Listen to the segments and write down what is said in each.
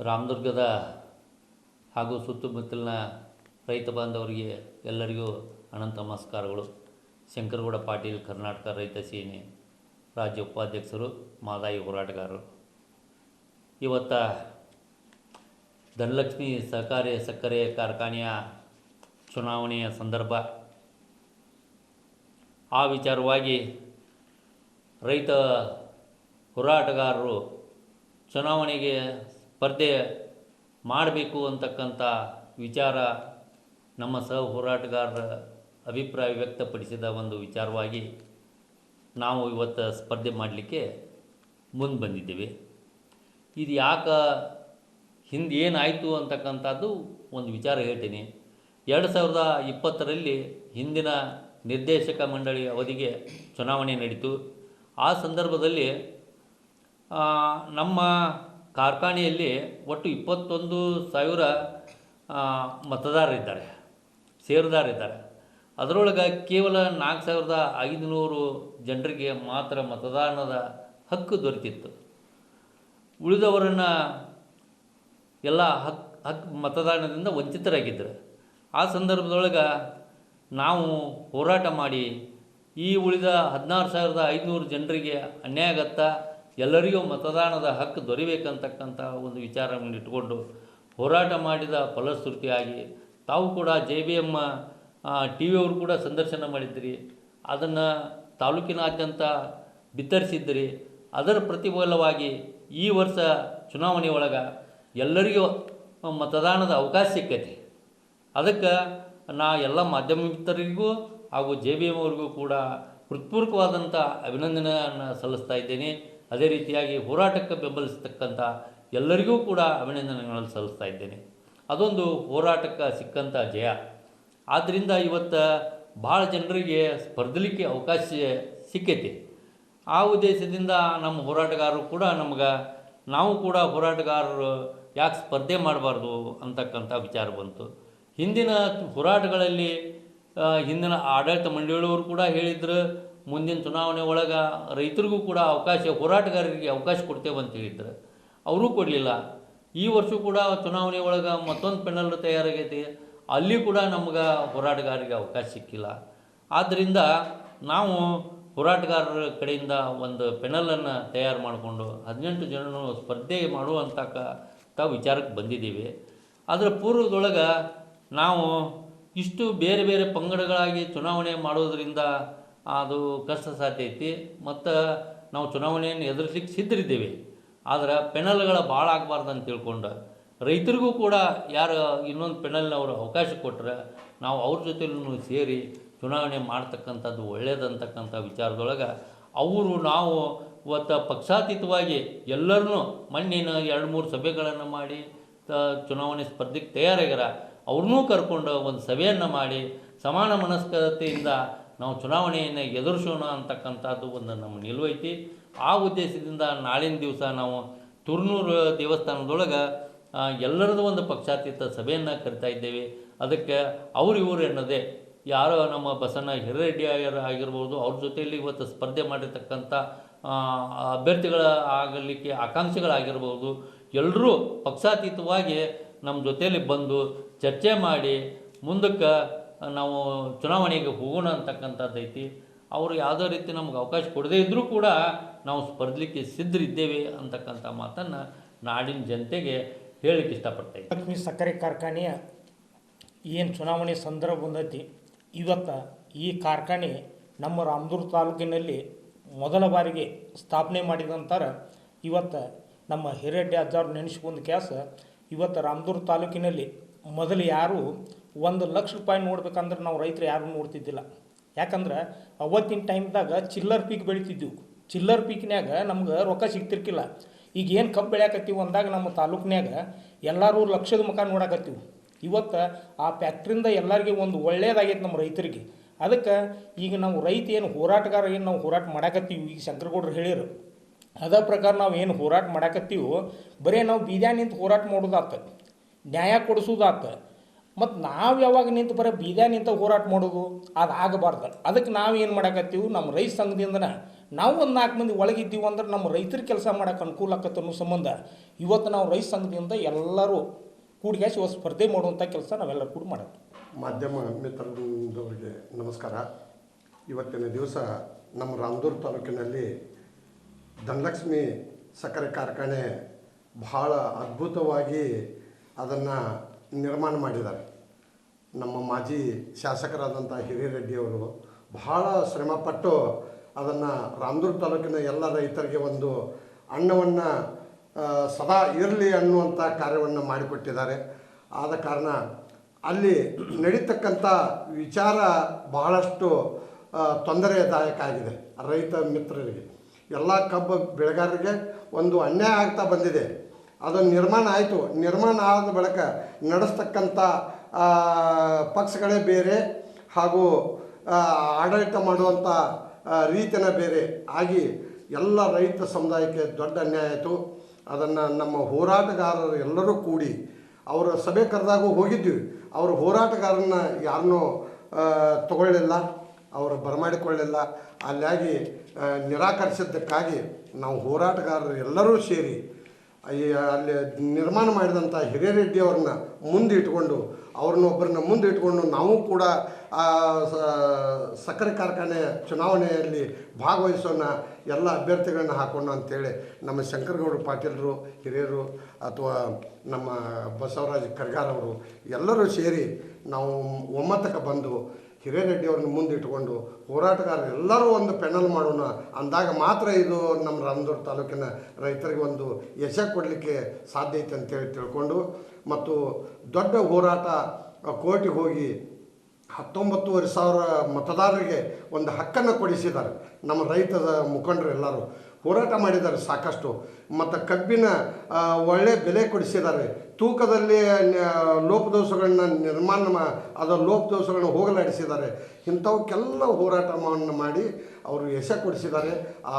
ರಾಮದುರ್ಗದ ಹಾಗೂ ಸುತ್ತಮುತ್ತಲಿನ ರೈತ ಬಾಂಧವರಿಗೆ ಎಲ್ಲರಿಗೂ ಅನಂತ ನಮಸ್ಕಾರಗಳು. ಶಂಕರಗೌಡ ಪಾಟೀಲ್, ಕರ್ನಾಟಕ ರೈತ ಸೇನೆ ರಾಜ್ಯ ಉಪಾಧ್ಯಕ್ಷರು, ಮಾದಾಯಿ ಹೋರಾಟಗಾರರು. ಇವತ್ತ ಧನಲಕ್ಷ್ಮಿ ಸಹಕಾರಿ ಸಕ್ಕರೆ ಕಾರ್ಖಾನೆಯ ಚುನಾವಣೆಯ ಸಂದರ್ಭ. ಆ ವಿಚಾರವಾಗಿ ರೈತ ಹೋರಾಟಗಾರರು ಚುನಾವಣೆಗೆ ಸ್ಪರ್ಧೆ ಮಾಡಬೇಕು ಅಂತಕ್ಕಂಥ ವಿಚಾರ ನಮ್ಮ ಸಹ ಹೋರಾಟಗಾರರ ಅಭಿಪ್ರಾಯ ವ್ಯಕ್ತಪಡಿಸಿದ ಒಂದು ವಿಚಾರವಾಗಿ ನಾವು ಇವತ್ತು ಸ್ಪರ್ಧೆ ಮಾಡಲಿಕ್ಕೆ ಮುಂದೆ ಬಂದಿದ್ದೇವೆ. ಇದು ಯಾಕೆ ಹಿಂದೆ ಏನಾಯಿತು ಅಂತಕ್ಕಂಥದ್ದು ಒಂದು ವಿಚಾರ ಹೇಳ್ತೀನಿ. ಎರಡು ಸಾವಿರದ ಇಪ್ಪತ್ತರಲ್ಲಿ ಹಿಂದಿನ ನಿರ್ದೇಶಕ ಮಂಡಳಿ ಅವಧಿಗೆ ಚುನಾವಣೆ ನಡೀತು. ಆ ಸಂದರ್ಭದಲ್ಲಿ ನಮ್ಮ ಕಾರ್ಖಾನೆಯಲ್ಲಿ ಒಟ್ಟು ಇಪ್ಪತ್ತೊಂದು ಸಾವಿರ ಮತದಾರರಿದ್ದಾರೆ ಷೇರುದಾರರಿದ್ದಾರೆ ಅದರೊಳಗೆ ಕೇವಲ ನಾಲ್ಕು ಸಾವಿರದ ಐದುನೂರು ಜನರಿಗೆ ಮಾತ್ರ ಮತದಾನದ ಹಕ್ಕು ದೊರೆತಿತ್ತು. ಉಳಿದವರನ್ನು ಎಲ್ಲ ಹಕ್ ಹಕ್, ಮತದಾನದಿಂದ ವಂಚಿತರಾಗಿದ್ದರು. ಆ ಸಂದರ್ಭದೊಳಗೆ ನಾವು ಹೋರಾಟ ಮಾಡಿ ಈ ಉಳಿದ ಹದಿನಾರು ಸಾವಿರದ ಐದುನೂರು ಜನರಿಗೆ ಅನ್ಯಾಯ ಆಗತ್ತಾ ಎಲ್ಲರಿಗೂ ಮತದಾನದ ಹಕ್ಕು ದೊರಿಬೇಕಂತಕ್ಕಂಥ ಒಂದು ವಿಚಾರವನ್ನು ಇಟ್ಟುಕೊಂಡು ಹೋರಾಟ ಮಾಡಿದ ಫಲಶ್ರುತಿಯಾಗಿ ತಾವು ಕೂಡ ಜೆ ಬಿ ಎಮ್ಮ ಟಿ ವಿಯವರು ಕೂಡ ಸಂದರ್ಶನ ಮಾಡಿದ್ರಿ. ಅದನ್ನು ತಾಲೂಕಿನಾದ್ಯಂತ ಬಿತ್ತರಿಸಿದ್ರಿ. ಅದರ ಪ್ರತಿಫಲವಾಗಿ ಈ ವರ್ಷ ಚುನಾವಣೆ ಒಳಗೆ ಎಲ್ಲರಿಗೂ ಮತದಾನದ ಅವಕಾಶ ಸಿಕ್ಕೈತಿ. ಅದಕ್ಕೆ ನಾ ಎಲ್ಲ ಮಾಧ್ಯಮ ಮಿತ್ರರಿಗೂ ಹಾಗೂ ಜೆ ಬಿ ಎಂ ಅವರಿಗೂ ಕೂಡ ಹೃತ್ಪೂರ್ವಕವಾದಂಥ ಅಭಿನಂದನೆಯನ್ನು ಸಲ್ಲಿಸ್ತಾ ಇದ್ದೇನೆ. ಅದೇ ರೀತಿಯಾಗಿ ಹೋರಾಟಕ್ಕೆ ಬೆಂಬಲಿಸತಕ್ಕಂಥ ಎಲ್ಲರಿಗೂ ಕೂಡ ಅಭಿನಂದನೆಗಳನ್ನು ಸಲ್ಲಿಸ್ತಾ ಇದ್ದೇನೆ. ಅದೊಂದು ಹೋರಾಟಕ್ಕೆ ಸಿಕ್ಕಂಥ ಜಯ. ಆದ್ದರಿಂದ ಇವತ್ತು ಭಾಳ ಜನರಿಗೆ ಸ್ಪರ್ಧಲಿಕ್ಕೆ ಅವಕಾಶ ಸಿಕ್ಕೈತಿ. ಆ ಉದ್ದೇಶದಿಂದ ನಮ್ಮ ಹೋರಾಟಗಾರರು ಕೂಡ ನಮ್ಗೆ, ನಾವು ಕೂಡ ಹೋರಾಟಗಾರರು ಯಾಕೆ ಸ್ಪರ್ಧೆ ಮಾಡಬಾರ್ದು ಅಂತಕ್ಕಂಥ ವಿಚಾರ ಬಂತು. ಹಿಂದಿನ ಹೋರಾಟಗಳಲ್ಲಿ ಹಿಂದಿನ ಆಡಳಿತ ಮಂಡಳಿಯವರು ಕೂಡ ಹೇಳಿದ್ರು ಮುಂದಿನ ಚುನಾವಣೆ ಒಳಗೆ ರೈತರಿಗೂ ಕೂಡ ಅವಕಾಶ, ಹೋರಾಟಗಾರರಿಗೆ ಅವಕಾಶ ಕೊಡ್ತೇವೆ ಅಂತ ಹೇಳಿದ್ರು. ಅವರೂ ಕೊಡಲಿಲ್ಲ. ಈ ವರ್ಷ ಕೂಡ ಚುನಾವಣೆ ಒಳಗೆ ಮತ್ತೊಂದು ಪೆನಲ್ ತಯಾರಾಗೈತಿ. ಅಲ್ಲಿ ಕೂಡ ನಮ್ಗೆ ಹೋರಾಟಗಾರರಿಗೆ ಅವಕಾಶ ಸಿಕ್ಕಿಲ್ಲ. ಆದ್ದರಿಂದ ನಾವು ಹೋರಾಟಗಾರರ ಕಡೆಯಿಂದ ಒಂದು ಪೆನಲನ್ನು ತಯಾರು ಮಾಡಿಕೊಂಡು ಹದಿನೆಂಟು ಜನನು ಸ್ಪರ್ಧೆ ಮಾಡುವಂಥ ತ ವಿಚಾರಕ್ಕೆ ಬಂದಿದ್ದೀವಿ. ಅದರ ಪೂರ್ವದೊಳಗೆ ನಾವು ಇಷ್ಟು ಬೇರೆ ಬೇರೆ ಪಂಗಡಗಳಾಗಿ ಚುನಾವಣೆ ಮಾಡೋದರಿಂದ ಅದು ಕಷ್ಟ ಸಾಧ್ಯ ಐತಿ. ಮತ್ತು ನಾವು ಚುನಾವಣೆಯನ್ನು ಎದುರಿಸ್ಲಿಕ್ಕೆ ಸಿದ್ಧರಿದ್ದೇವೆ. ಆದ್ರೆ ಪೆನಲ್ಗಳ ಭಾಳ ಆಗಬಾರ್ದು ಅಂತ ತಿಳ್ಕೊಂಡು. ರೈತರಿಗೂ ಕೂಡ ಯಾರು ಇನ್ನೊಂದು ಪೆನಲ್ನ ಅವರು ಅವಕಾಶ ಕೊಟ್ಟರೆ ನಾವು ಅವ್ರ ಜೊತೆಲೂ ಸೇರಿ ಚುನಾವಣೆ ಮಾಡ್ತಕ್ಕಂಥದ್ದು ಒಳ್ಳೆಯದಂತಕ್ಕಂಥ ವಿಚಾರದೊಳಗೆ ಅವರು ನಾವು ಇವತ್ತು ಪಕ್ಷಾತೀತವಾಗಿ ಎಲ್ಲರನ್ನೂ ಮಣ್ಣಿನ ಎರಡು ಮೂರು ಸಭೆಗಳನ್ನು ಮಾಡಿ ತ ಚುನಾವಣೆ ಸ್ಪರ್ಧೆಗೆ ತಯಾರಾಗ್ಯಾರ. ಅವ್ರನ್ನೂ ಕರ್ಕೊಂಡು ಒಂದು ಸಭೆಯನ್ನು ಮಾಡಿ ಸಮಾನ ಮನಸ್ಕತೆಯಿಂದ ನಾವು ಚುನಾವಣೆಯನ್ನು ಎದುರಿಸೋಣ ಅಂತಕ್ಕಂಥದ್ದು ಒಂದು ನಮ್ಮ ನಿಲುವೈತಿ. ಆ ಉದ್ದೇಶದಿಂದ ನಾಳಿನ ದಿವಸ ನಾವು ತುರ್ನೂರು ದೇವಸ್ಥಾನದೊಳಗೆ ಎಲ್ಲರದ್ದು ಒಂದು ಪಕ್ಷಾತೀತ ಸಭೆಯನ್ನು ಕರಿತಾ ಇದ್ದೇವೆ. ಅದಕ್ಕೆ ಅವರು ಇವರು ಎನ್ನದೆ ಯಾರೋ ನಮ್ಮ ಬಸಣ್ಣ ಹಿರೇಡ್ಡಿ ಆಗಿರ ಆಗಿರ್ಬೋದು, ಅವ್ರ ಜೊತೆಯಲ್ಲಿ ಇವತ್ತು ಸ್ಪರ್ಧೆ ಮಾಡಿರ್ತಕ್ಕಂಥ ಅಭ್ಯರ್ಥಿಗಳ ಆಗಲಿಕ್ಕೆ ಆಕಾಂಕ್ಷಿಗಳಾಗಿರ್ಬೋದು ಎಲ್ಲರೂ ಪಕ್ಷಾತೀತವಾಗಿ ನಮ್ಮ ಜೊತೆಯಲ್ಲಿ ಬಂದು ಚರ್ಚೆ ಮಾಡಿ ಮುಂದಕ್ಕೆ ನಾವು ಚುನಾವಣೆಗೆ ಹೋಗೋಣ ಅಂತಕ್ಕಂಥದ್ದು ಐತಿ. ಅವರು ಯಾವುದೋ ರೀತಿ ನಮ್ಗೆ ಅವಕಾಶ ಕೊಡದೇ ಇದ್ದರೂ ಕೂಡ ನಾವು ಸ್ಪರ್ಧಲಿಕ್ಕೆ ಸಿದ್ಧರಿದ್ದೇವೆ ಅಂತಕ್ಕಂಥ ಮಾತನ್ನು ನಾಡಿನ ಜನತೆಗೆ ಹೇಳಕ್ಕೆ ಇಷ್ಟಪಡ್ತಾ ಇದ್ದೀನಿ. ಲಕ್ಷ್ಮಿ ಸಕ್ಕರೆ ಕಾರ್ಖಾನೆಯ ಏನು ಚುನಾವಣೆ ಸಂದರ್ಭ ಬಂದೈತಿ, ಇವತ್ತು ಈ ಕಾರ್ಖಾನೆ ನಮ್ಮ ರಾಮದುರ್ಗ ತಾಲೂಕಿನಲ್ಲಿ ಮೊದಲ ಬಾರಿಗೆ ಸ್ಥಾಪನೆ ಮಾಡಿದಂತಾರೆ. ಇವತ್ತು ನಮ್ಮ ಹಿರೇಡ್ಡಿ ಅಜ್ಜಾರು ನೆನೆಸ್ಕೊಂಡು ಕ್ಯಾಸ, ಇವತ್ತು ರಾಮದುರ್ಗ ತಾಲೂಕಿನಲ್ಲಿ ಮೊದಲು ಯಾರು ಒಂದು ಲಕ್ಷ ರೂಪಾಯಿ ನೋಡ್ಬೇಕಂದ್ರೆ ನಾವು ರೈತರು ಯಾರು ನೋಡ್ತಿದ್ದಿಲ್ಲ. ಯಾಕಂದ್ರೆ ಅವತ್ತಿನ ಟೈಮ್ದಾಗ ಚಿಲ್ಲರ್ ಪೀಕ್ ಬೆಳಿತಿದ್ದೆವು ಚಿಲ್ಲರ್ ಪೀಕ್ನ್ಯಾಗ ನಮ್ಗೆ ರೊಕ್ಕ ಸಿಗ್ತಿರ್ಕಿಲ್ಲ. ಈಗ ಏನು ಕಬ್ಬು ಬೆಳ್ಯಾಕತ್ತೀವಿ ಅಂದಾಗ ನಮ್ಮ ತಾಲೂಕ್ನ್ಯಾಗ ಎಲ್ಲರೂ ಲಕ್ಷದ ಮುಖ ನೋಡಕತ್ತೀವಿ. ಇವತ್ತು ಆ ಫ್ಯಾಕ್ಟ್ರಿಯಿಂದ ಎಲ್ಲರಿಗೆ ಒಂದು ಒಳ್ಳೇದಾಗೈತೆ ನಮ್ಮ ರೈತರಿಗೆ. ಅದಕ್ಕೆ ಈಗ ನಾವು ರೈತ ಏನು ಹೋರಾಟಗಾರ ಏನು ನಾವು ಹೋರಾಟ ಮಾಡಾಕತ್ತೀವಿ ಈಗ ಶಂಕರಗೌಡರು ಹೇಳಿರು. ಅದರ ಪ್ರಕಾರ ನಾವು ಏನು ಹೋರಾಟ ಮಾಡಾಕತ್ತೀವೋ, ಬರೀ ನಾವು ಬೀದ್ಯಾ ನಿಂತು ಹೋರಾಟ ಮಾಡೋದಾತ, ನ್ಯಾಯ ಕೊಡಿಸೋದಾತ ಮತ್ತು ನಾವು ಯಾವಾಗ ನಿಂತು ಬರೋ ಬೀದ ನಿಂತ ಹೋರಾಟ ಮಾಡೋದು, ಅದು ಆಗಬಾರ್ದು. ಅದಕ್ಕೆ ನಾವು ಏನು ಮಾಡಕತ್ತೀವಿ? ನಮ್ಮ ರೈತ ಸಂಘದಿಂದನ ನಾವು ಒಂದು ನಾಲ್ಕು ಮಂದಿ ಒಳಗಿದ್ದೀವಿ ಅಂದ್ರೆ ನಮ್ಮ ರೈತರ ಕೆಲಸ ಮಾಡೋಕೆ ಅನುಕೂಲ ಆಕತ್ತೆ ಅನ್ನೋ ಸಂಬಂಧ ಇವತ್ತು ನಾವು ರೈತ ಸಂಘದಿಂದ ಎಲ್ಲರೂ ಕೂಡಿಗಾಸಿ ಇವತ್ತು ಸ್ಪರ್ಧೆ ಮಾಡುವಂಥ ಕೆಲಸ ನಾವೆಲ್ಲರೂ ಕೂಡ ಮಾಡೋದು ಮಾಧ್ಯಮ ಮಿತ್ರರಿಗೆ ನಮಸ್ಕಾರ. ಇವತ್ತಿನ ದಿವಸ ನಮ್ಮ ರಾಮದೂರು ತಾಲೂಕಿನಲ್ಲಿ ಧನಲಕ್ಷ್ಮಿ ಸಕ್ಕರೆ ಕಾರ್ಖಾನೆ ಬಹಳ ಅದ್ಭುತವಾಗಿ ಅದನ್ನು ನಿರ್ಮಾಣ ಮಾಡಿದ್ದಾರೆ. ನಮ್ಮ ಮಾಜಿ ಶಾಸಕರಾದಂಥ ಹಿರಿರೆಡ್ಡಿಯವರು ಬಹಳ ಶ್ರಮಪಟ್ಟು ಅದನ್ನು ರಾಮದುರ್ಗ ತಾಲೂಕಿನ ಎಲ್ಲ ರೈತರಿಗೆ ಒಂದು ಅನ್ನವನ್ನು ಸದಾ ಇರಲಿ ಅನ್ನುವಂಥ ಕಾರ್ಯವನ್ನು ಮಾಡಿಕೊಟ್ಟಿದ್ದಾರೆ. ಆದ ಕಾರಣ ಅಲ್ಲಿ ನಡೀತಕ್ಕಂಥ ವಿಚಾರ ಬಹಳಷ್ಟು ತೊಂದರೆದಾಯಕ ಆಗಿದೆ ರೈತ ಮಿತ್ರರಿಗೆ. ಎಲ್ಲ ಕಬ್ಬು ಬೆಳೆಗಾರರಿಗೆ ಒಂದು ಅನ್ಯಾಯ ಆಗ್ತಾ ಬಂದಿದೆ. ಅದು ನಿರ್ಮಾಣ ಆಯಿತು. ನಿರ್ಮಾಣ ಆದ ಬಳಿಕ ನಡೆಸ್ತಕ್ಕಂಥ ಪಕ್ಷಗಳೇ ಬೇರೆ ಹಾಗೂ ಆಡಳಿತ ಮಾಡುವಂಥ ರೀತಿಯ ಬೇರೆ ಆಗಿ ಎಲ್ಲ ರೈತ ಸಮುದಾಯಕ್ಕೆ ದೊಡ್ಡ ಅನ್ಯಾಯ ಆಯಿತು. ಅದನ್ನು ನಮ್ಮ ಹೋರಾಟಗಾರರು ಎಲ್ಲರೂ ಕೂಡಿ, ಅವರ ಸಭೆ ಕರೆದಾಗೂ ಹೋಗಿದ್ವಿ. ಅವರು ಹೋರಾಟಗಾರನ್ನ ಯಾರನ್ನೂ ತಗೊಳ್ಳಿಲ್ಲ, ಅವರು ಬರಮಾಡಿಕೊಳ್ಳಿಲ್ಲ. ಅಲ್ಲಾಗಿ ನಿರಾಕರಿಸಿದ್ದಕ್ಕಾಗಿ ನಾವು ಹೋರಾಟಗಾರರು ಎಲ್ಲರೂ ಸೇರಿ ಅಲ್ಲಿ ನಿರ್ಮಾಣ ಮಾಡಿದಂಥ ಹಿರಿಯರೆಡ್ಡಿಯವ್ರನ್ನ ಮುಂದೆ ಇಟ್ಕೊಂಡು, ಅವ್ರನ್ನ ಒಬ್ಬರನ್ನ ಮುಂದೆ ಇಟ್ಕೊಂಡು ನಾವು ಕೂಡ ಸಕ್ಕರೆ ಕಾರ್ಖಾನೆ ಚುನಾವಣೆಯಲ್ಲಿ ಭಾಗವಹಿಸೋಣ ಎಲ್ಲ ಅಭ್ಯರ್ಥಿಗಳನ್ನ ಹಾಕೊಂಡು ಅಂತೇಳಿ ನಮ್ಮ ಶಂಕರಗೌಡ ಪಾಟೀಲರು, ಹಿರಿಯರು ಅಥವಾ ನಮ್ಮ ಬಸವರಾಜ ಕರ್ಗಾರ್ ಅವರು ಎಲ್ಲರೂ ಸೇರಿ ನಾವು ಒಮ್ಮತಕ್ಕೆ ಬಂದು ಹಿರೇರೆಡ್ಡಿಯವ್ರನ್ನ ಮುಂದಿಟ್ಟುಕೊಂಡು ಹೋರಾಟಗಾರರು ಎಲ್ಲರೂ ಒಂದು ಪೆನಲ್ ಮಾಡೋಣ ಅಂದಾಗ ಮಾತ್ರ ಇದು ನಮ್ಮ ರಾಮದುರ್ಗ ತಾಲೂಕಿನ ರೈತರಿಗೆ ಒಂದು ಯಶ ಕೊಡಲಿಕ್ಕೆ ಸಾಧ್ಯ ಐತೆ ಅಂತೇಳಿ ತಿಳ್ಕೊಂಡು ಮತ್ತು ದೊಡ್ಡ ಹೋರಾಟ ಕೋರ್ಟಿಗೆ ಹೋಗಿ ಹತ್ತೊಂಬತ್ತುವರೆ ಸಾವಿರ ಮತದಾರರಿಗೆ ಒಂದು ಹಕ್ಕನ್ನು ಕೊಡಿಸಿದ್ದಾರೆ. ನಮ್ಮ ರೈತದ ಮುಖಂಡರು ಎಲ್ಲರೂ ಹೋರಾಟ ಮಾಡಿದ್ದಾರೆ ಸಾಕಷ್ಟು. ಮತ್ತು ಕಬ್ಬಿನ ಒಳ್ಳೆ ಬೆಲೆ ಕೊಡಿಸಿದ್ದಾರೆ. ತೂಕದಲ್ಲಿ ಲೋಪದೋಷಗಳನ್ನ ನಿರ್ಮಾಣ ಮಾ, ಅದರ ಲೋಪದೋಷಗಳನ್ನ ಹೋಗಲಾಡಿಸಿದ್ದಾರೆ. ಇಂಥವಕ್ಕೆಲ್ಲ ಹೋರಾಟವನ್ನು ಮಾಡಿ ಅವರು ಯಶ ಕೊಡಿಸಿದ್ದಾರೆ. ಆ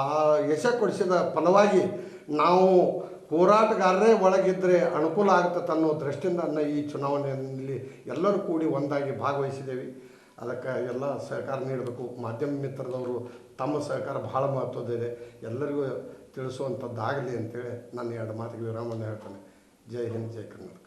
ಯಶ ಕೊಡಿಸಿದ ಫಲವಾಗಿ ನಾವು ಹೋರಾಟಗಾರರೇ ಒಳಗಿದ್ದರೆ ಅನುಕೂಲ ಆಗುತ್ತೆ ಅನ್ನೋ ದೃಷ್ಟಿಯಿಂದ ಈ ಚುನಾವಣೆಯಲ್ಲಿ ಎಲ್ಲರೂ ಕೂಡಿ ಒಂದಾಗಿ ಭಾಗವಹಿಸಿದ್ದೇವೆ. ಅದಕ್ಕೆ ಎಲ್ಲ ಸಹಕಾರ ನೀಡಬೇಕು. ಮಾಧ್ಯಮ ಮಿತ್ರದವರು ತಮ್ಮ ಸಹಕಾರ ಬಹಳ ಮಹತ್ವದಿದೆ ಎಲ್ಲರಿಗೂ ತಿಳಿಸುವಂಥದ್ದಾಗಲಿ ಅಂತೇಳಿ ನಾನು ಎರಡು ಮಾತಿಗೆ ವಿರಾಮವನ್ನು ಹೇಳ್ತೇನೆ. ಜೈ ಹಿಂದ್, ಜೈ ಕನ್ನಡ